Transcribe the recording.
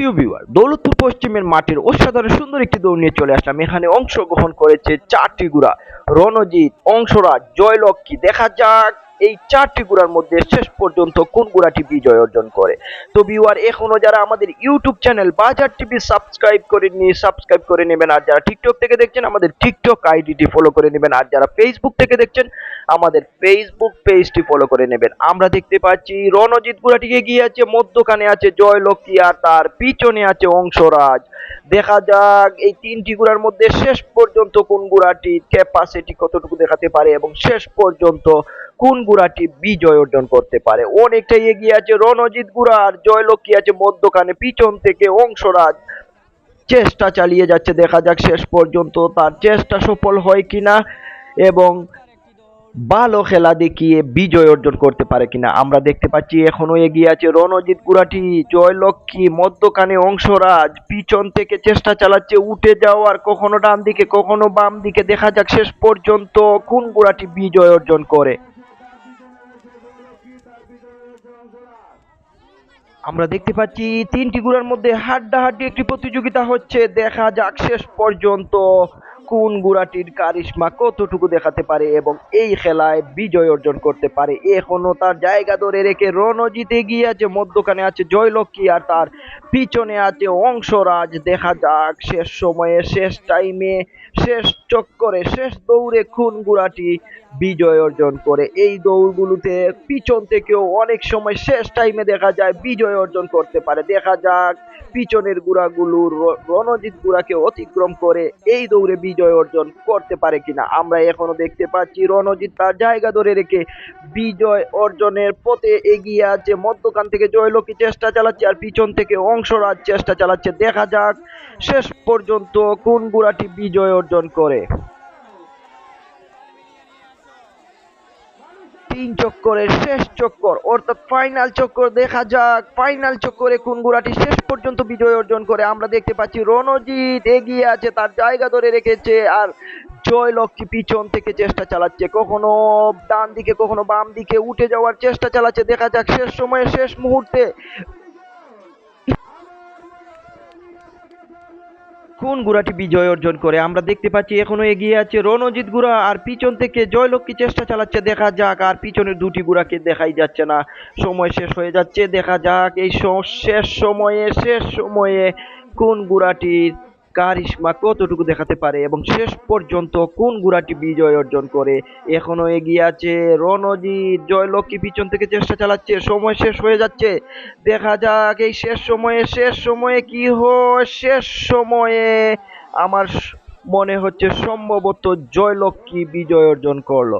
প্রিয় ভিউয়ার দৌলতপুর পশ্চিমের মাঠের অসাধারণ সুন্দর একটি দৌড় নিয়ে চলে আসলাম। এখানে অংশগ্রহণ করেছে চারটি গুড়া। রণজিৎ, অংশরাজ, জয়লক্ষ্মী। দেখা যাক এই চারটি গুড়ার মধ্যে শেষ পর্যন্ত কোন গুড়াটি বিজয় অর্জন করে? তো ভিউয়ার এখনও যারা আমাদের YouTube channel Bazar TV subscribe করেননি সাবস্ক্রাইব করে নেবেন। আর যারা টিকটক থেকে দেখছেন, আমাদের টিকটক আইডিটি ফলো করে নেবেন। আর যারা ফেসবুক থেকে দেখছেন, আমাদের ফেসবুক পেজটি ফলো করে নেবেন। আমরা দেখতে পাচ্ছি রণজিৎ গুড়াটিকে এগিয়ে আছে, মধ্যখানে আছে জয়লক্ষ্মী আর তার পিছনে আছে অংশরাজ। দেখা যাক এই তিনটি গুড়ার মধ্যে শেষ পর্যন্ত কোন গুড়াটি ক্যাপাসিটি কতটুকু দেখাতে পারে এবং শেষ পর্যন্ত কোন গুড়াটি বিজয় অর্জন করতে পারে? অনেকটাই এগিয়ে আছে রণজিৎ গুড়া আর জয়লক্ষ্মী আছে মধ্যখানে। পিছন থেকে অংশরাজ। চেষ্টা চালিয়ে যাচ্ছে, দেখা যাক শেষ পর্যন্ত তার চেষ্টা সফল হয় কিনা এবং ভালো খেলা দেখিয়ে বিজয় অর্জন করতে পারে কিনা। আমরা দেখতে পাচ্ছি এখনও এগিয়ে আছে রণজিৎ গুড়াটি, জয়লক্ষ্মী, মধ্যখানে অংশরাজ। পিছন থেকে চেষ্টা চালাচ্ছে, উঠে যাওয়ার কখনো ডান দিকে কখনো বাম দিকে দেখা যাক শেষ পর্যন্ত কোন গুড়াটি বিজয় অর্জন করে। আমরা দেখতে পাচ্ছি তিনটি গুড়ার মধ্যে হাড্ডাহাড্ডি একটি প্রতিযোগিতা হচ্ছে। দেখা যাক শেষ পর্যন্ত কোন গুড়াটির কারিশমা কতটুকু দেখাতে পারে এবং এই খেলায় বিজয় অর্জন করতে পারে। এখনও তার জায়গা ধরে রেখে রণজিতে এগিয়ে আছে মধ্যখানে আছে জয়লক্ষ্মী আর তার পিছনে আছে অংশরাজ। দেখা যাক শেষ সময়ে, শেষ টাইমে শেষ চক্করে, শেষ দৌড়ে খুন গুড়াটি বিজয় অর্জন করে। এই দৌড়গুলোতে পিছন থেকেও অনেক সময় শেষ টাইমে দেখা যায় বিজয় অর্জন করতে পারে। দেখা যাক পিছনের গুড়াগুলো রণজিৎ গুড়াকে অতিক্রম করে এই দৌড়ে বিজয় অর্জন করতে পারে কিনা। আমরা এখনও দেখতে পাচ্ছি রণজিৎ তার জায়গা ধরে রেখে বিজয় অর্জনের পথে এগিয়ে আছে। মধ্যখান থেকে জয়লক্ষ্মী চেষ্টা চালাচ্ছে আর পিছন থেকে অংশরাজ চেষ্টা চালাচ্ছে। দেখা যাক শেষ পর্যন্ত কোন গুড়াটি বিজয় অর্জন করে। তিন চক্করের শেষ চক্কর, অর্থাৎ ফাইনাল চক্কর দেখা যাক। ফাইনাল চক্করে কোন গুড়াটি শেষ পর্যন্ত বিজয় অর্জন করে? আমরা দেখতে পাচ্ছি রণজিৎ এগিয়ে আছে, তার জায়গা ধরে রেখেছে আর জয়লক্ষ্মী পিছন থেকে চেষ্টা চালাচ্ছে। কখনো ডান দিকে কখনো বাম দিকে উঠে যাওয়ার চেষ্টা চালাচ্ছে। দেখা যাক শেষ সময়ে, শেষ মুহূর্তে কোন গুড়াটি বিজয় অর্জন করে? আমরা দেখতে পাচ্ছি এখনও এগিয়ে আছে রণজিৎ গুড়া, আর পিছন থেকে জয়লক্ষ্মী চেষ্টা চালাচ্ছে, দেখা যাক, আর পিছনের দুটি গুড়াকে দেখাই যাচ্ছে না। সময় শেষ হয়ে যাচ্ছে, দেখা যাক, এই শেষ সময়ে শেষ সময়ে কোন গুড়াটির কারিশমা কতটুকু দেখাতে পারে এবং শেষ পর্যন্ত কোন গুড়াটি বিজয় অর্জন করে? এখনও এগিয়ে আছে রণজিৎ জয়লক্ষ্মী পিছন থেকে চেষ্টা চালাচ্ছে, সময় শেষ হয়ে যাচ্ছে। দেখা যাক এই শেষ সময়ে শেষ সময়ে কি হয়? শেষ সময়ে আমার মনে হচ্ছে সম্ভবত জয়লক্ষ্মী বিজয় অর্জন করল।